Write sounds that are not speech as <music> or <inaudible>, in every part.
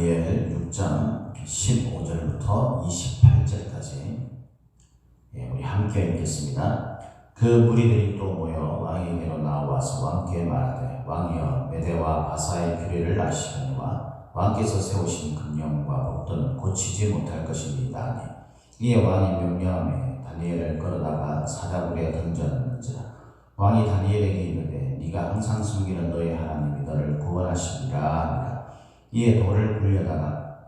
다니엘 6장 15절부터 28절까지. 예, 우리 함께 읽겠습니다. 그 무리들이 또 모여 왕에게로 나와서 왕께 말하되 왕이여 메대와 바사의 규례를 아시거니와 왕께서 세우신 금령과 법도는 고치지 못할 것입니다 이에 왕이 명령하며 다니엘을 끌어다가 사자굴에 던졌는지라. 왕이 다니엘에게 이르되 네가 항상 숨기는 너의 하나님이 너를 구원하시리라 이에 돌을 굴려다가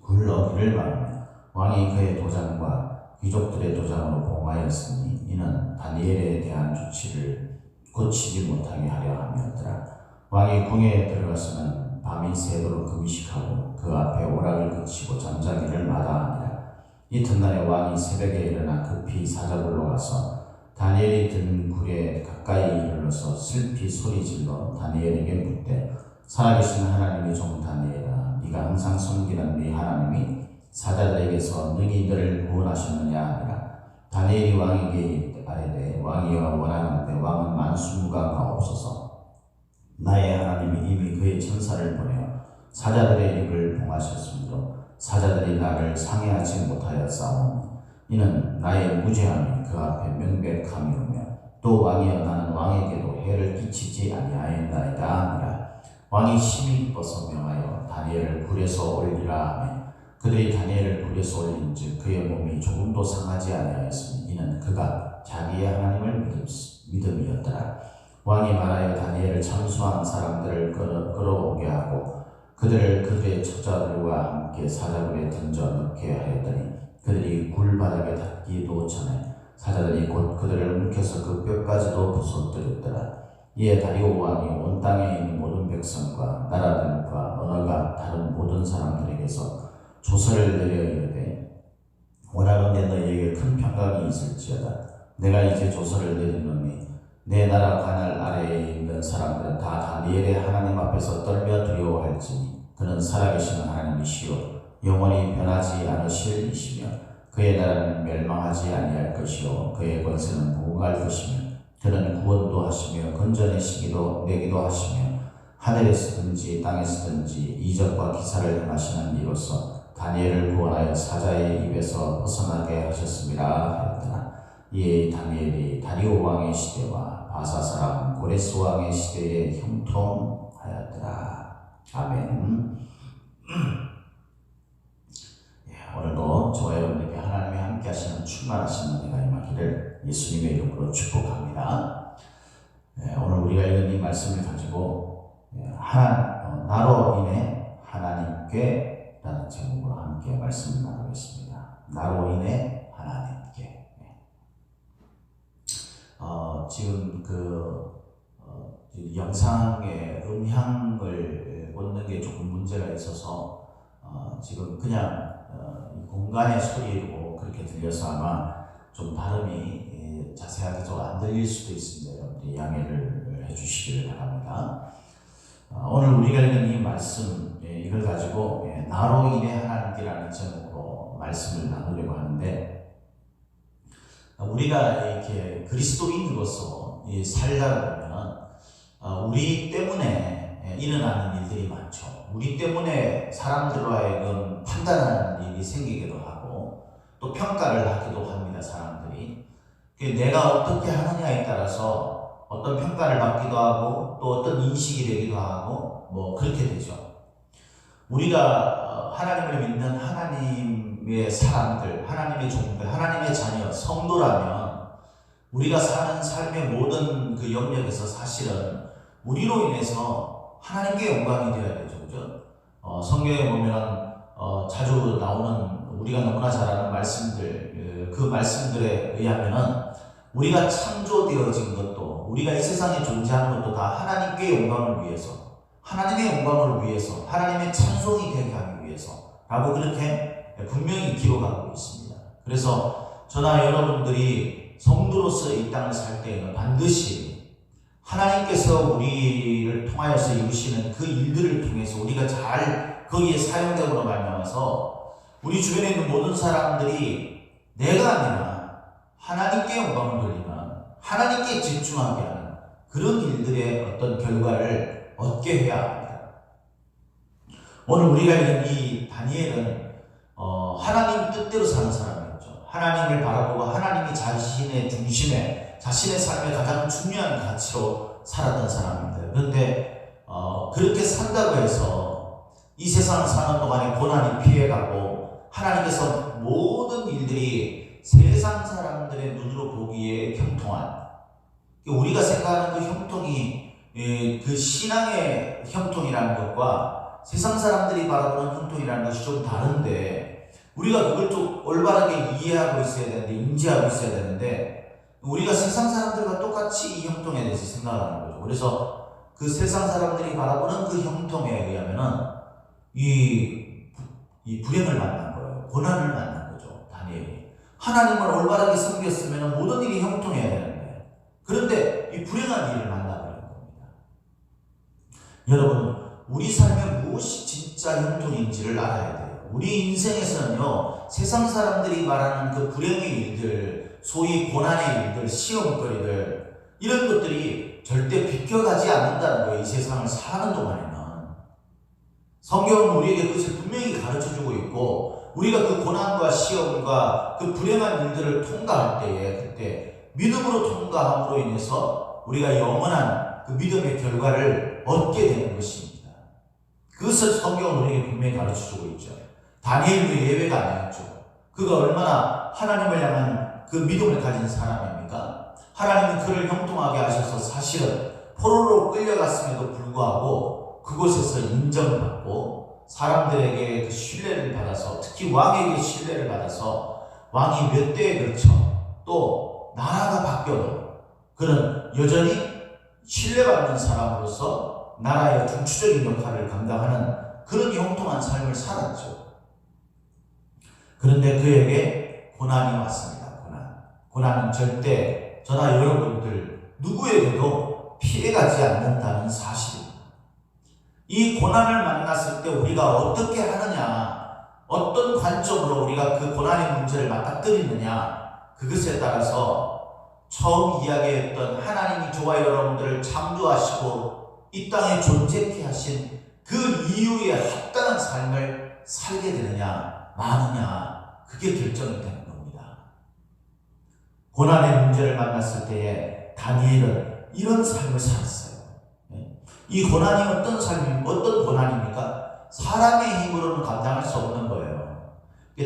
굴러기를 말하며 왕이 그의 도장과 귀족들의 도장으로 봉하였으니 이는 다니엘에 대한 조치를 고치지 못하게 하려 함이었더라. 왕이 궁에 들어가서는 밤이 새도록 금식하고 그 앞에 오락을 그치고 잠자기를 마다하니라 이튿날에 왕이 새벽에 일어나 급히 사자굴로 가서 다니엘이 든 굴에 가까이 이르러서 슬피 소리질러 다니엘에게 묻되 살아계신 하나님의 종 다니엘아 네가 항상 섬기는 네 하나님이 사자들에게서 능히 너를 구원하셨느냐 하니라. 다니엘이 왕에게 아뢰되 왕이여 원하는데 왕은 만수무가가 없어서. 나의 하나님이 이미 그의 천사를 보내어 사자들의 입을 봉하셨으므로 사자들이 나를 상해하지 못하여 싸우니 이는 나의 무죄함이 그 앞에 명백함이오며 또 왕이여 나는 왕에게도 해를 끼치지 아니하였나이다 하니라 왕이 심히 기뻐서 명하여 다니엘을 굴에서 올리라 하며 그들이 다니엘을 굴에서 올린즉 그의 몸이 조금도 상하지 아니하였으니 이는 그가 자기의 하나님을 믿음, 믿음이었더라 왕이 말하여 다니엘을 참수한 사람들을 끌어, 끌어오게 하고 그들을 그들의 처자들과 함께 사자굴에 던져 넣게 하였더니 그들이 굴바닥에 닿기도 전에 사자들이 곧 그들을 움켜서 그 뼈까지도 부숴뜨렸더라. 이에 다리오 왕이 온 땅에 있는 모든 백성과 나라들과 언어가 다른 모든 사람들에게서 조서를 내려 이르되 원하건대 너희에게 큰 평강이 있을지어다. 내가 이제 조서를 내리노니 내 나라 관할 아래에 있는 사람들은 다 다니엘의 하나님 앞에서 떨며 두려워할지니 그는 살아계시는 하나님이시요 영원히 변하지 않으실 이시며 그의 나라는 멸망하지 아니할 것이요 그의 권세는 무궁할 것이며 그는 구원도 하시며 건져내시기도 내기도 하시며 하늘에서든지 땅에서든지 이적과 기사를 행하시는 이로써 다니엘을 구원하여 사자의 입에서 벗어나게 하셨습니다. 하였더라. 이에 다니엘이 다리오 왕의 시대와 바사 사람 고레스 왕의 시대에 형통하였더라. 아멘. <clears throat> 예, 오늘도 저와 여러분에게 하나님이 함께 하시는 충만하신 은혜가 임하기를 예수님의 이름으로 축복합니다. 예, 오늘 우리가 읽은 이 말씀을 가지고 예, 하나, 어, 나로 인해 하나님께 라는 제목으로 함께 말씀을 나누겠습니다. 나로 인해 하나님께 예. 어, 지금 그 어, 영상의 음향을 얻는 게 조금 문제가 있어서 어, 지금 그냥 어, 공간의 소리로 그렇게 들려서 아마 좀 발음이 예, 자세하게 좀 안 들릴 수도 있습니다. 여러분들이 양해를 해주시기를 바랍니다. 어, 오늘 우리가 읽은 이 말씀 예, 이걸 가지고 예, 나로 인해 하나님께라는 제목으로 말씀을 나누려고 하는데 어, 우리가 이렇게 그리스도인으로서 이 살다 보면 어, 우리 때문에 예, 일어나는 일들이 많죠. 우리 때문에 하여금 판단하는 일이 생기기도 하고 또 평가를 하기도 합니다. 사람들이 그 내가 어떻게 하느냐에 따라서 어떤 평가를 받기도 하고 또 어떤 인식이 되기도 하고 뭐 그렇게 되죠. 우리가 어, 하나님을 믿는 하나님의 사람들, 하나님의 종들, 하나님의 자녀, 성도라면 우리가 사는 삶의 모든 그 영역에서 사실은 우리로 인해서 하나님께 영광이 되어야 되죠. 그죠? 어, 성경에 보면 어, 자주 나오는 우리가 너무나 잘 아는 말씀들, 그, 그 말씀들에 의하면은 우리가 창조되어진 것도 우리가 이 세상에 존재하는 것도 다 하나님께 영광을 위해서 하나님의 영광을 위해서 하나님의 찬송이 되게 하기 위해서 라고 그렇게 분명히 기록하고 있습니다. 그래서 저나 여러분들이 성도로서 이 땅을 살 때에는 반드시 하나님께서 우리를 통하여서 이루시는 그 일들을 통해서 우리가 잘 거기에 사용됨으로 말미암아서 우리 주변에 있는 모든 사람들이 내가 아니라 하나님께 영광을 돌리는 하나님께 집중하게 하는 그런 일들의 어떤 결과를 얻게 해야 합니다. 오늘 우리가 읽은 이 다니엘은 어, 하나님 뜻대로 사는 사람이었죠. 하나님을 바라보고 하나님이 자신의 중심에 자신의 삶의 가장 중요한 가치로 살았던 사람입니다. 그런데 어, 그렇게 산다고 해서 이 세상을 사는 동안에 고난이 피해가고 하나님께서 모든 일들이 세상 사람들의 눈으로 보기에 형통한 우리가 생각하는 그 형통이 예, 그 신앙의 형통이라는 것과 세상 사람들이 바라보는 형통이라는 것이 좀 다른데 우리가 그걸 좀 올바르게 이해하고 있어야 되는데 인지하고 있어야 되는데 우리가 세상 사람들과 똑같이 이 형통에 대해서 생각하는 거죠. 그래서 그 세상 사람들이 바라보는 그 형통에 의하면은 이, 이 불행을 만난 고난을 만난 거죠. 다니엘이. 하나님을 올바르게 섬겼으면 모든 일이 형통해야 되는데 그런데 이 불행한 일을 만나버린 겁니다. 여러분 우리 삶에 무엇이 진짜 형통인지를 알아야 돼요. 우리 인생에서는요, 세상 사람들이 말하는 그 불행의 일들, 소위 고난의 일들, 시험거리들, 이런 것들이 절대 비껴가지 않는다는 거예요. 이 세상을 사는 동안에는. 성경은 우리에게 그것을 분명히 가르쳐 주고 있고, 우리가 그 고난과 시험과 그 불행한 일들을 통과할 때에, 그때 믿음으로 통과함으로 인해서 우리가 영원한 그 믿음의 결과를 얻게 되는 것입니다. 그것을 성경은 우리에게 분명히 가르쳐 주고 있죠. 다니엘도 예외가 아니었죠. 그가 얼마나 하나님을 향한 그 믿음을 가진 사람입니까? 하나님은 그를 형통하게 하셔서 사실은 포로로 끌려갔음에도 불구하고 그곳에서 인정받고 사람들에게 그 신뢰를 받아서 특히 왕에게 신뢰를 받아서 왕이 몇 대에 걸쳐 또 나라가 바뀌어도 그는 여전히 신뢰받는 사람으로서 나라의 중추적인 역할을 감당하는 그런 형통한 삶을 살았죠. 그런데 그에게 고난이 왔습니다. 고난. 고난은 절대 저나 여러분들 누구에게도 피해가지 않는다는 사실입니다. 이 고난을 만났을 때 우리가 어떻게 하느냐, 어떤 관점으로 우리가 그 고난의 문제를 맞닥뜨리느냐, 그것에 따라서 처음 이야기했던 하나님이 저와 여러분들을 창조하시고 이 땅에 존재케 하신 그 이유에 합당한 삶을 살게 되느냐, 마느냐, 그게 결정이 되는 겁니다. 고난의 문제를 만났을 때에 다니엘은 이런 삶을 살았어요. 예? 이 고난이 어떤 삶이, 어떤 고난입니까? 사람의 힘으로는 감당할 수 없는 거예요.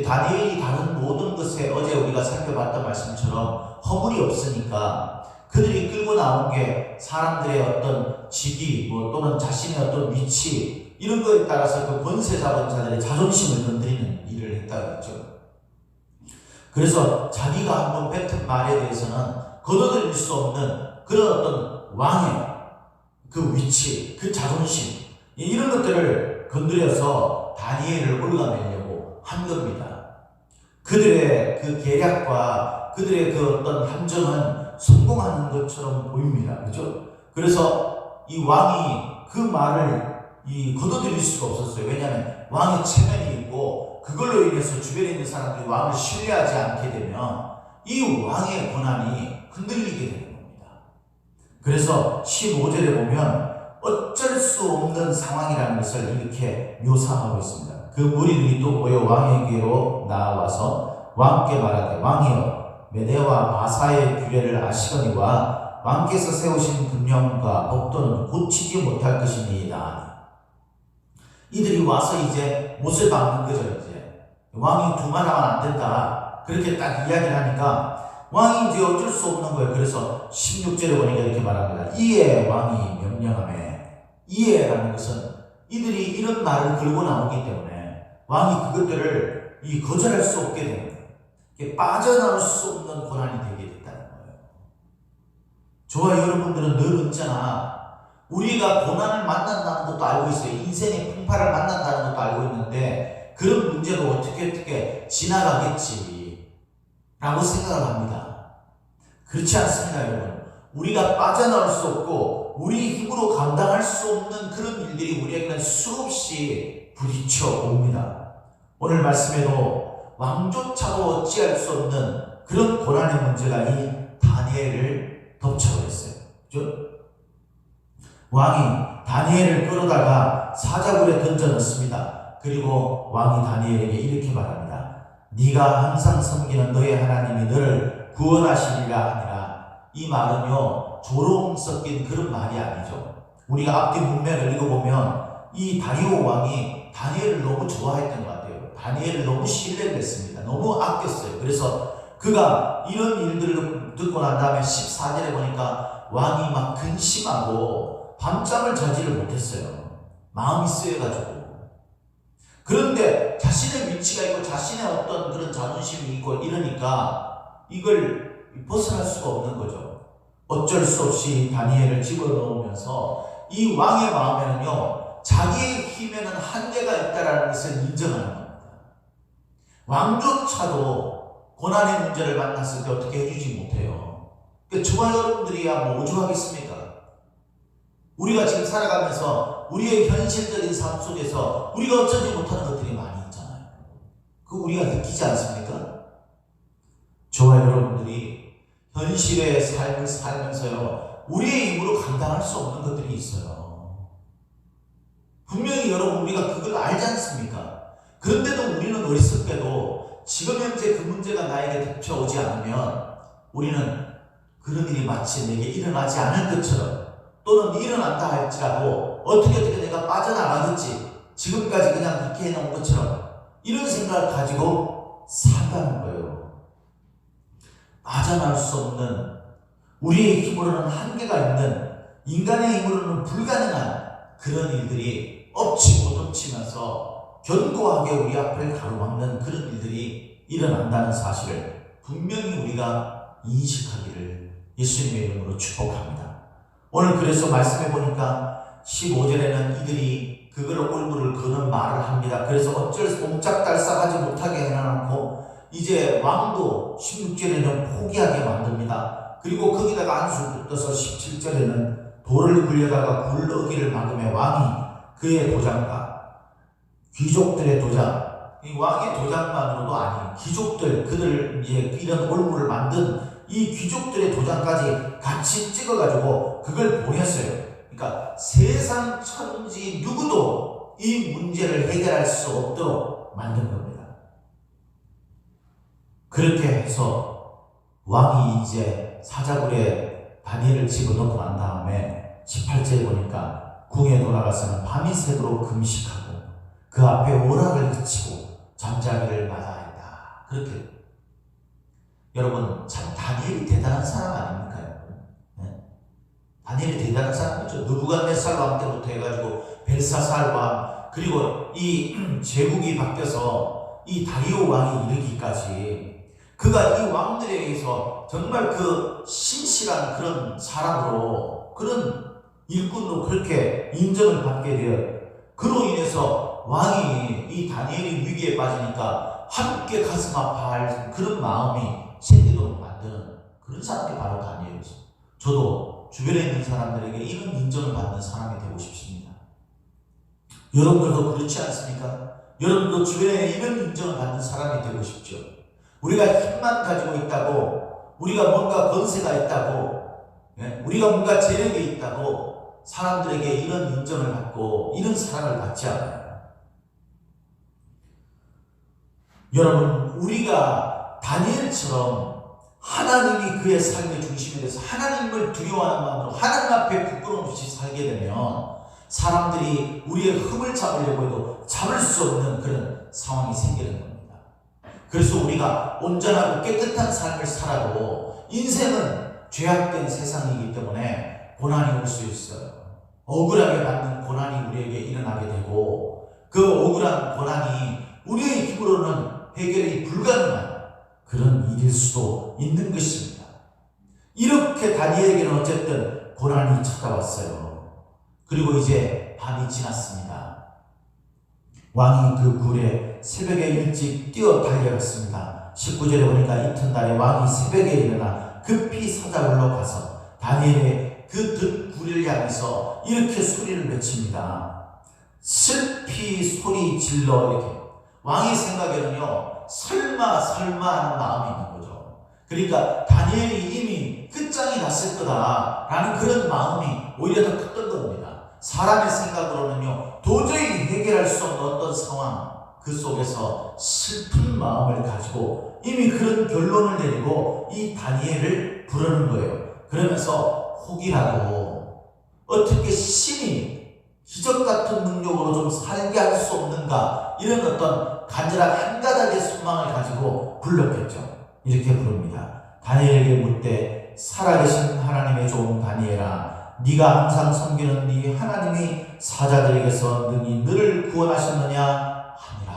다니엘이 다른 모든 것에 어제 우리가 살펴봤던 말씀처럼 허물이 없으니까 그들이 끌고 나온 게 사람들의 어떤 직위 뭐 또는 자신의 어떤 위치 이런 거에 따라서 그 권세 잡은 자들의 자존심을 건드리는 일을 했다고 했죠. 그래서 자기가 한번 뱉은 말에 대해서는 거둬들일 수 없는 그런 어떤 왕의 그 위치, 그 자존심 이런 것들을 건드려서 다니엘을 올라내려고 한 겁니다. 그들의 그 계략과 그들의 그 어떤 함정은 성공하는 것처럼 보입니다. 그죠? 그래서 이 왕이 그 말을 이 거둬들일 수가 없었어요. 왜냐하면 왕의 체면이 있고 그걸로 인해서 주변에 있는 사람들이 왕을 신뢰하지 않게 되면 이 왕의 권한이 흔들리게 겁니다. 그래서 15절에 보면 어쩔 수 없는 상황이라는 것을 이렇게 묘사하고 있습니다. 그 무리들이 또 모여 왕에게로 나와서 왕께 말하되 왕이여 메대와 바사의 규례를 아시거니와 왕께서 세우신 금령과 법도는 고치지 못할 것이니이다. 이들이 와서 이제 못을 박는 거죠 이제 왕이 두말 하면 안 된다 그렇게 딱 이야기를 하니까 왕이 이제 어쩔 수 없는 거예요. 그래서 16절에 보니까 이렇게 말합니다. 이에 왕이 명령함에 이에라는 것은 이들이 이런 말을 걸고 나오기 때문에 왕이 그것들을 이 거절할 수 없게 되는 거예요. 빠져나올 수 없는 고난이 되게 됐다는 거예요. 저와 여러분들은 늘 언제나 우리가 고난을 만난다는 것도 알고 있어요. 인생의 풍파를 만난다는 것도 알고 있는데 그런 문제도 어떻게 어떻게 지나가겠지 라고 생각을 합니다. 그렇지 않습니다, 여러분. 우리가 빠져나올 수 없고 우리 힘으로 감당할 수 없는 그런 일들이 우리에게는 수없이 부딪혀 옵니다. 오늘 말씀에도 왕조차도 어찌할 수 없는 그런 고난의 문제가 이 다니엘을 덮쳐버렸어요. 그죠? 왕이 다니엘을 끌어다가 사자굴에 던져 넣습니다. 그리고 왕이 다니엘에게 이렇게 말합니다. 네가 항상 섬기는 너의 하나님이 너를 구원하시리라 하니라. 이 말은요 조롱 섞인 그런 말이 아니죠. 우리가 앞뒤 문맥을 읽어보면 이 다리오 왕이 다니엘을 너무 좋아했던 것 같아요. 다니엘을 너무 신뢰를 했습니다. 너무 아꼈어요. 그래서 그가 이런 일들을 듣고 난 다음에 14절에 보니까 왕이 막 근심하고 밤잠을 자지를 못했어요. 마음이 쓰여가지고. 그런데 위치가 있고 자신의 어떤 그런 자존심이 있고 이러니까 이걸 벗어날 수가 없는 거죠. 어쩔 수 없이 다니엘을 집어넣으면서 이 왕의 마음에는요, 자기의 힘에는 한계가 있다라는 것을 인정하는 겁니다. 왕조차도 고난의 문제를 만났을 때 어떻게 해주지 못해요. 그러니까 저와 여러분들이야 뭐 오죽하겠습니까? 우리가 지금 살아가면서 우리의 현실적인 삶 속에서 우리가 어쩌지 못하는 것들이. 그 우리가 느끼지 않습니까? 저와 여러분들이 현실의 삶을 살면서요, 우리의 힘으로 감당할 수 없는 것들이 있어요. 분명히 여러분 우리가 그걸 알지 않습니까? 그런데도 우리는 어리석게도 지금 현재 그 문제가 나에게 닥쳐오지 않으면 우리는 그런 일이 마치 내게 일어나지 않을 것처럼 또는 일어난다 할지라도 어떻게 어떻게 내가 빠져나가겠지 지금까지 그냥 그렇게 해놓은 것처럼 이런 생각을 가지고 산다는 거예요. 빠져나올 수 없는 우리의 힘으로는 한계가 있는 인간의 힘으로는 불가능한 그런 일들이 엎치고 덮치면서 견고하게 우리 앞을 가로막는 그런 일들이 일어난다는 사실을 분명히 우리가 인식하기를 예수님의 이름으로 축복합니다. 오늘 그래서 말씀해 보니까 15절에는 이들이 그걸 얼굴을 그는 말을 합니다. 그래서 어쩔 수 옴짝달싹하지 못하게 해놓고 이제 왕도 16절에는 포기하게 만듭니다. 그리고 거기다가 안수를 떠서 17절에는 돌을 굴려다가 굴러기를 막으며 왕이 그의 도장과 귀족들의 도장, 이 왕의 도장만으로도 아니 귀족들 그들 이제 이런 올무를 만든 이 귀족들의 도장까지 같이 찍어가지고 그걸 보냈어요. 그러니까 세상 천지 누구도 이 문제를 해결할 수 없도록 만든 겁니다. 그렇게 해서 왕이 이제 사자굴에 다니엘을 집어넣고 난 다음에 18절에 보니까 궁에 돌아가서는 밤이 새도록 금식하고 그 앞에 오락을 그치고 잠자기를 마다했다. 그렇게 여러분 참 다니엘이 대단한 사람 아닙니까? 네? 다니엘이 대단한 사람이죠. 누부갓네살 왕 때부터 해가지고 벨사살 왕 그리고 이 <clears throat> 제국이 바뀌어서 이 다리오 왕이 이르기까지 그가 이 왕들에 의해서 정말 그 신실한 그런 사람으로 그런 일꾼으로 그렇게 인정을 받게 되어 그로 인해서 왕이 이 다니엘이 위기에 빠지니까 함께 가슴 아파할 그런 마음이 생기도록 만드는 그런 사람이 바로 다니엘이죠. 저도 주변에 있는 사람들에게 이런 인정을 받는 사람이 되고 싶습니다. 여러분들도 그렇지 않습니까? 여러분도 주변에 이런 인정을 받는 사람이 되고 싶죠. 우리가 힘만 가지고 있다고, 우리가 뭔가 건세가 있다고, 예? 우리가 뭔가 재력이 있다고 사람들에게 이런 인정을 받고 이런 사랑을 받지 않아요. 여러분, 우리가 다니엘처럼 하나님이 그의 삶의 중심에 대해서 하나님을 두려워하는 마음으로 하나님 앞에 부끄러움 없이 살게 되면 사람들이 우리의 흠을 잡으려고 해도 잡을 수 없는 그런 상황이 생기는 겁니다. 그래서 우리가 온전하고 깨끗한 삶을 살아도 인생은 죄악된 세상이기 때문에 고난이 올 수 있어요. 억울하게 받는 고난이 우리에게 일어나게 되고 그 억울한 고난이 우리의 힘으로는 해결이 불가능한 그런 일일 수도 있는 것입니다. 이렇게 다니엘에게는 어쨌든 고난이 찾아왔어요. 그리고 이제 밤이 지났습니다. 왕이 그 굴에 새벽에 일찍 뛰어 달려갔습니다. 19절에 보니까 이튿날에 왕이 새벽에 일어나 급히 사자굴로 가서 다니엘의 그 득굴을 향해서 이렇게 소리를 외칩니다. 슬피 소리 질러 이렇게 왕의 생각에는요 설마 설마 하는 마음이 있는 거죠. 그러니까 다니엘이 이미 끝장이 났을 거다라는 그런 마음이 오히려 더 컸던 겁니다. 사람의 생각으로는요, 도저히 해결할 수 없는 어떤 상황, 그 속에서 슬픈 마음을 가지고 이미 그런 결론을 내리고 이 다니엘을 부르는 거예요. 그러면서 혹이라도 어떻게 신이 기적 같은 능력으로 좀 살게 할 수 없는가 이런 어떤 간절한 한 가닥의 소망을 가지고 불렀겠죠. 이렇게 부릅니다. 다니엘에게 묻되 살아계신 하나님의 종 다니엘아 네가 항상 섬기는 네 하나님이 사자들에게서 능히 너를 구원하셨느냐 하니라.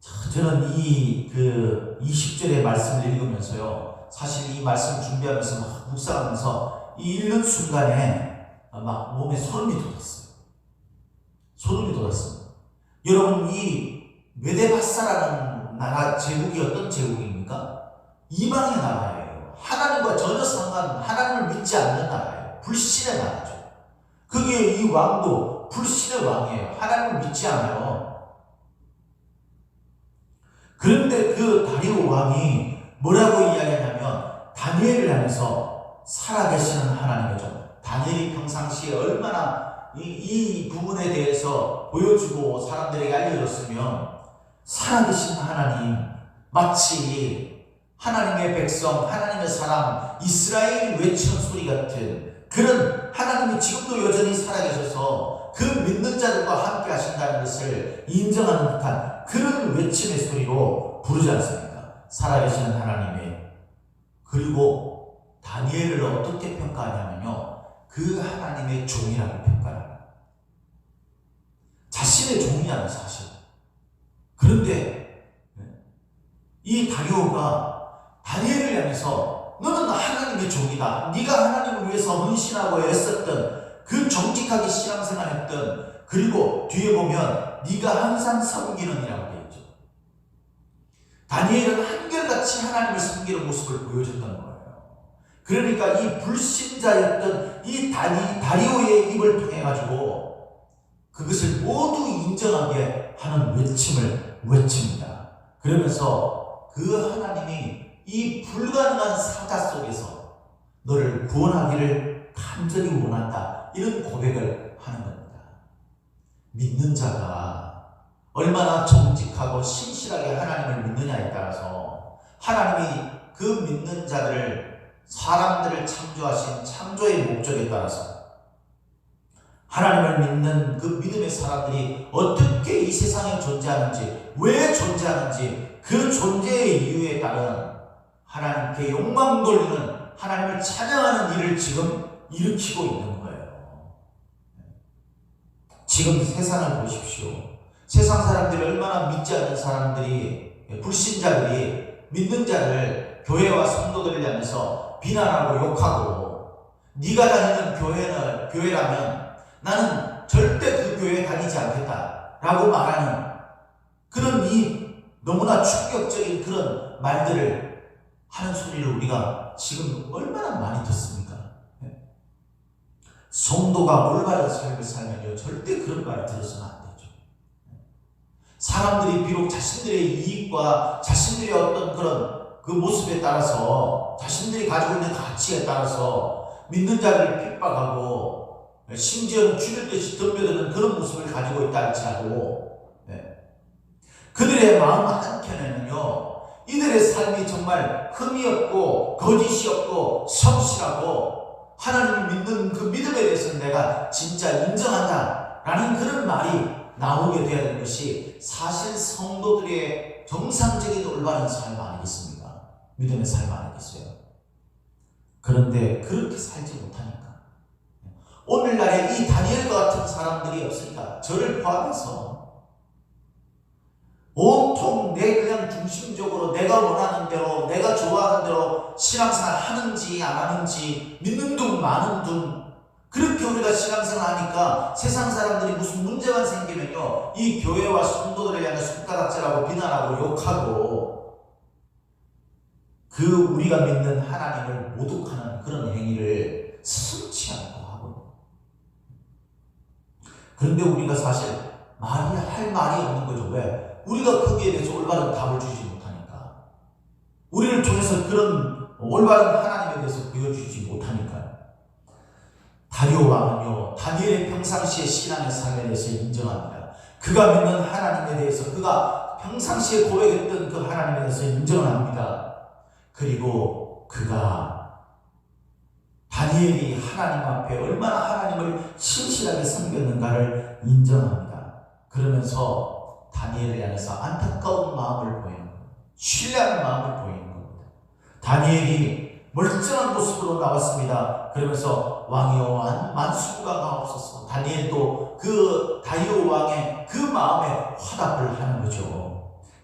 자, 저는 이 그 20절의 말씀을 읽으면서요. 사실 이 말씀 준비하면서 막 묵상하면서 이 읽는 순간에 막 몸에 소름이 돋았어요. 소름이 돋았습니다. 여러분 이 메데바사라는 나라 제국이 어떤 제국입니까? 이방의 나라예요. 하나님과 전혀 상관, 하나님을 믿지 않는 나라예요. 불신의 나라죠. 그게 이 왕도 불신의 왕이에요. 하나님을 믿지 않아요. 그런데 그 다리오 왕이 뭐라고 이야기하냐면 다니엘을 향해서 살아계시는 하나님의 종. 다니엘이 평상시에 얼마나 이, 이 부분에 대해서 보여주고 사람들에게 알려줬으면 살아계신 하나님 마치 하나님의 백성, 하나님의 사람, 이스라엘 외치는 소리 같은 그런 하나님이 지금도 여전히 살아계셔서 그 믿는 자들과 함께 하신다는 것을 인정하는 듯한 그런 외침의 소리로 부르지 않습니까? 살아계시는 하나님의 그리고 다니엘을 어떻게 평가하냐면요. 그 하나님의 종이라고 평가합니다. 자신의 종이라는 사실. 그런데 이 다리오가 다니엘을 향해서 너는 하나님의 종이다. 네가 하나님을 위해서 헌신하고 애썼던 그 정직하게 신앙생활했던 그리고 뒤에 보면 네가 항상 섬기는 이라고 되어 있죠. 다니엘은 한결같이 하나님을 섬기는 모습을 보여줬던 거예요. 그러니까 이 불신자였던 이 다니, 다리오의 입을 통해 가지고 그것을 모두 인정하게 하는 외침을 외칩니다. 그러면서 그 하나님이 이 불가능한 사자 속에서 너를 구원하기를 간절히 원한다. 이런 고백을 하는 겁니다. 믿는 자가 얼마나 정직하고 신실하게 하나님을 믿느냐에 따라서 하나님이 그 믿는 자들을 사람들을 창조하신 창조의 목적에 따라서 하나님을 믿는 그 믿음의 사람들이 어떻게 이 세상에 존재하는지, 왜 존재하는지, 그 존재의 이유에 따른 하나님께 욕망 돌리는 하나님을 찬양하는 일을 지금 일으키고 있는 거예요. 지금 세상을 보십시오. 세상 사람들이 얼마나 믿지 않는 사람들이, 불신자들이 믿는 자를 교회와 성도들을 향해서 비난하고 욕하고, 네가 다니는 교회는, 교회라면 나는 절대 그 교회에 다니지 않겠다. 라고 말하는 그런 이 너무나 충격적인 그런 말들을 하는 소리를 우리가 지금 얼마나 많이 듣습니까? 성도가 올바른 삶을 살면요, 절대 그런 말을 들어서는 안 되죠. 사람들이 비록 자신들의 이익과 자신들의 어떤 그런 그 모습에 따라서 자신들이 가지고 있는 가치에 따라서 믿는 자를 핍박하고 심지어는 죽일 듯이 덤벼드는 그런 모습을 가지고 있다 할지라도 네. 그들의 마음 한켠에는요 이들의 삶이 정말 흠이 없고 거짓이 없고 성실하고 하나님을 믿는 그 믿음에 대해서는 내가 진짜 인정한다 라는 그런 말이 나오게 되는 것이 사실 성도들의 정상적인 올바른 삶 아니겠습니까? 믿음의 삶 아니겠어요? 그런데 그렇게 살지 못하니까 오늘날에 이 다니엘과 같은 사람들이 없으니까 저를 포함해서 온통 내 그냥 중심적으로 내가 원하는 대로 내가 좋아하는 대로 신앙생활 하는지 안 하는지 믿는 둥 마는 둥 그렇게 우리가 신앙생활 하니까 세상 사람들이 무슨 문제만 생기면요 이 교회와 성도들을 향해 손가락질하고 비난하고 욕하고 그 우리가 믿는 하나님을 모독하는 그런 행위를 스치 않고 하고 그런데 우리가 사실 말이 할 말이 없는 거죠 왜? 우리가 거기에 대해서 올바른 답을 주지 못하니까. 우리를 통해서 그런 올바른 하나님에 대해서 보여주지 못하니까. 다리오 왕은요 다니엘의 평상시의 신앙의 삶에 대해서 인정합니다. 그가 믿는 하나님에 대해서 그가 평상시에 고백했던 그 하나님에 대해서 인정을 합니다. 그리고 그가 다니엘이 하나님 앞에 얼마나 하나님을 신실하게 섬겼는가를 인정합니다. 그러면서 다니엘을 향해서 안타까운 마음을 보이는 거예요. 신뢰하는 마음을 보이는 겁니다. 다니엘이 멀쩡한 모습으로 나왔습니다. 그러면서 왕이여 만, 만수부가 없었어. 다니엘도 그 다이오 왕의 그 마음에 화답을 하는 거죠.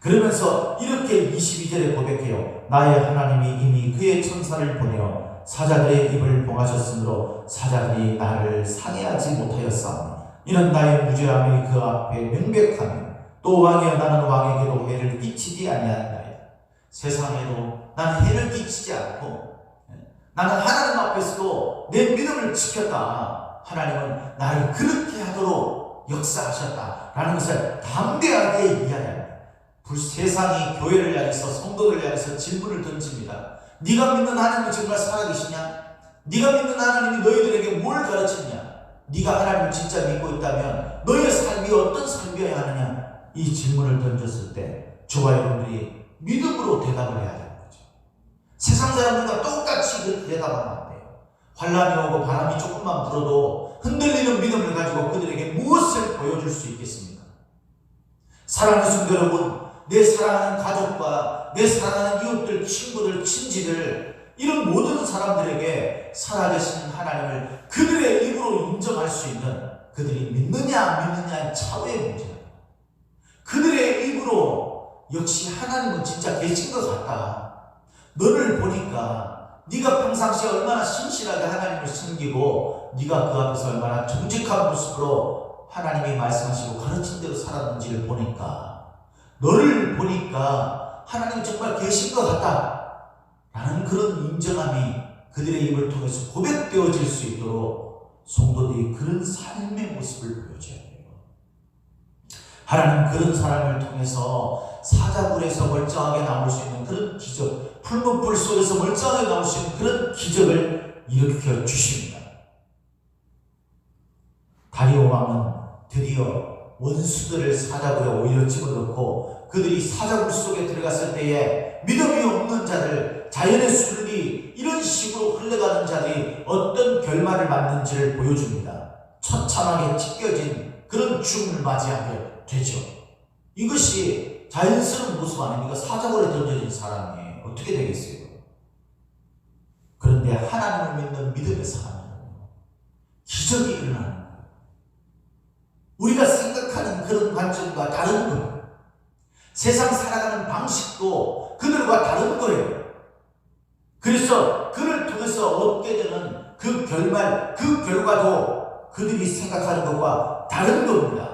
그러면서 이렇게 22절에 고백해요. 나의 하나님이 이미 그의 천사를 보내어 사자들의 입을 봉하셨으므로 사자들이 나를 상해하지 못하였사오니 이는 나의 무죄함이 그 앞에 명백하며 또 왕이여 나는 왕에게도 해를 끼치지 아니하나이다. 세상에도 나는 해를 끼치지 않고 나는 하나님 앞에서도 내 믿음을 지켰다. 하나님은 나를 그렇게 하도록 역사하셨다라는 것을 담대하게 이야기합니다. 불 세상이 교회를 향해서 성도를 향해서 질문을 던집니다. 네가 믿는 하나님이 정말 살아계시냐? 네가 믿는 하나님이 너희들에게 뭘 가르쳤냐? 네가 하나님을 진짜 믿고 있다면 너의 삶이 어떤 삶이어야 하느냐? 이 질문을 던졌을 때 저와 여러분들이 믿음으로 대답을 해야 되는 거죠. 세상 사람들과 똑같이 그 대답하면 안 돼요. 환란이 오고 바람이 조금만 불어도 흔들리는 믿음을 가지고 그들에게 무엇을 보여줄 수 있겠습니까? 사랑하는 성도 여러분, 내 사랑하는 가족과 내 사랑하는 이웃들, 친구들, 친지들 이런 모든 사람들에게 살아계신 하나님을 그들의 입으로 인정할 수 있는 그들이 믿느냐 안 믿느냐의 차후의 문제다. 그들의 입으로 역시 하나님은 진짜 계신 것 같다. 너를 보니까 네가 평상시에 얼마나 신실하게 하나님을 섬기고 네가 그 앞에서 얼마나 정직한 모습으로 하나님이 말씀하시고 가르친 대로 살았는지를 보니까 너를 보니까 하나님 정말 계신 것 같다. 라는 그런 인정함이 그들의 입을 통해서 고백되어질 수 있도록 성도들이 그런 삶의 모습을 보여줘야 돼요. 하나님 그런 사람을 통해서 사자굴에서 멀쩡하게 나올 수 있는 그런 기적, 풀무불 속에서 멀쩡하게 나올 수 있는 그런 기적을 일으켜 주십니다. 다리오 왕은 드디어 원수들을 사자굴에 오히려 집어넣고 그들이 사자굴 속에 들어갔을 때에 믿음이 없는 자들, 자연의 수준이 이런 식으로 흘러가는 자들이 어떤 결말을 맞는지를 보여줍니다. 처참하게 찢겨진 그런 죽음을 맞이하게 되죠. 이것이 자연스러운 모습 아닙니까? 사자굴에 던져진 사람이 어떻게 되겠어요? 그런데 하나님을 믿는 믿음의 사람은 기적이 일어나는 거예요. 우리가 그런 관점과 다른 거예요. 세상 살아가는 방식도 그들과 다른 거예요. 그래서 그를 통해서 얻게 되는 그 결말, 그 결과도 그들이 생각하는 것과 다른 겁니다.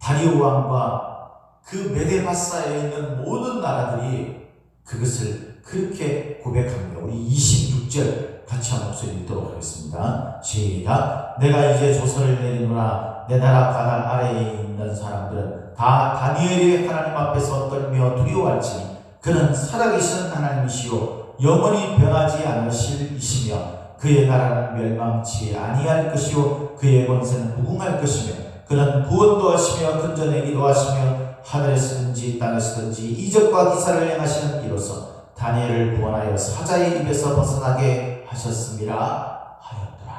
다리오 왕과 그 메데바사에 있는 모든 나라들이 그것을 그렇게 고백합니다. 우리 26절 같이 한 목소리 읽도록 하겠습니다. 시작. 내가 이제 조서를 내리노라 내 나라 가난 아래에 있는 사람들은 다 다니엘의 하나님 앞에서 떨며 두려워할지니 그는 살아계시는 하나님이시요 영원히 변하지 않으실 이시며 그의 나라는 멸망치 아니할 것이요 그의 권세는 무궁할 것이며 그는 구원도 하시며 근전내기도 하시며 하늘에서든지 땅에서든지 이적과 기사를 행하시는 이로서 다니엘을 구원하여 사자의 입에서 벗어나게 하셨습니다. 하였더라.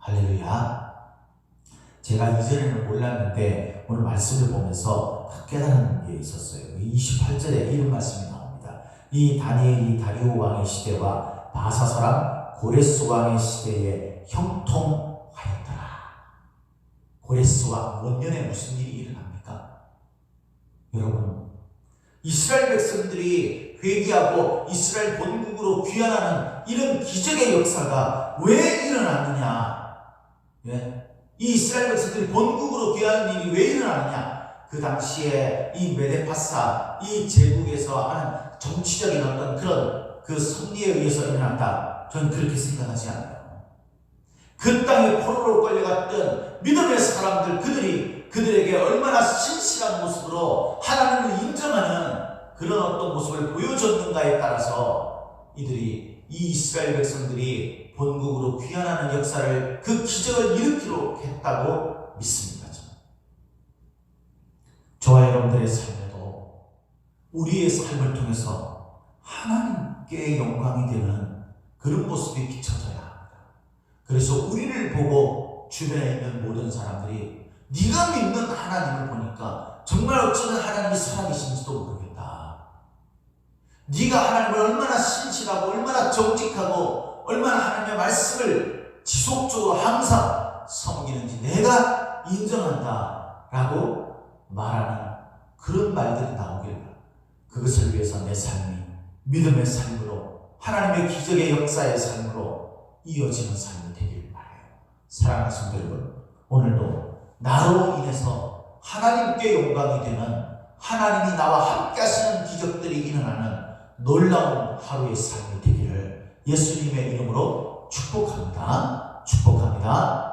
할렐루야 제가 이전에는 몰랐는데 오늘 말씀을 보면서 깨달은 게 있었어요 28절에 이런 말씀이 나옵니다 이 다니엘이 다리오 왕의 시대와 바사사랑 고레스 왕의 시대에 형통하였더라 고레스와 원년에 무슨 일이 일어납니까? 여러분, 이스라엘 백성들이 회개하고 이스라엘 본국으로 귀환하는 이런 기적의 역사가 왜 일어났느냐? 예? 이 이스라엘 백성들이 본국으로 귀환하는 일이 왜 일어났느냐? 그 당시에 이 메데파사, 이 제국에서 하는 정치적인 어떤 그런 그 섭리에 의해서 일어났다. 저는 그렇게 생각하지 않아요. 그 땅에 포로로 끌려갔던 믿음의 사람들 그들이 그들에게 얼마나 신실한 모습으로 하나님을 인정하는 그런 어떤 모습을 보여줬는가에 따라서 이들이 이 이스라엘 백성들이 본국으로 귀환하는 역사를 그 기적을 일으키도록 했다고 믿습니다. 저와 여러분들의 삶에도 우리의 삶을 통해서 하나님께 영광이 되는 그런 모습이 비춰져야 합니다. 그래서 우리를 보고 주변에 있는 모든 사람들이 네가 믿는 하나님을 보니까 정말 어쩌면 하나님이 살아계신지도 모르겠다. 네가 하나님을 얼마나 신실하고 얼마나 정직하고 얼마나 하나님의 말씀을 지속적으로 항상 섬기는지 내가 인정한다 라고 말하는 그런 말들이 나오길 바랍니다. 그것을 위해서 내 삶이 믿음의 삶으로 하나님의 기적의 역사의 삶으로 이어지는 삶이 되길 바라요. 사랑하는 성도 여러분, 오늘도 나로 인해서 하나님께 영광이 되는 하나님이 나와 함께 하시는 기적들이 일어나는 놀라운 하루의 되기를 예수님의 이름으로 축복합니다. 축복합니다.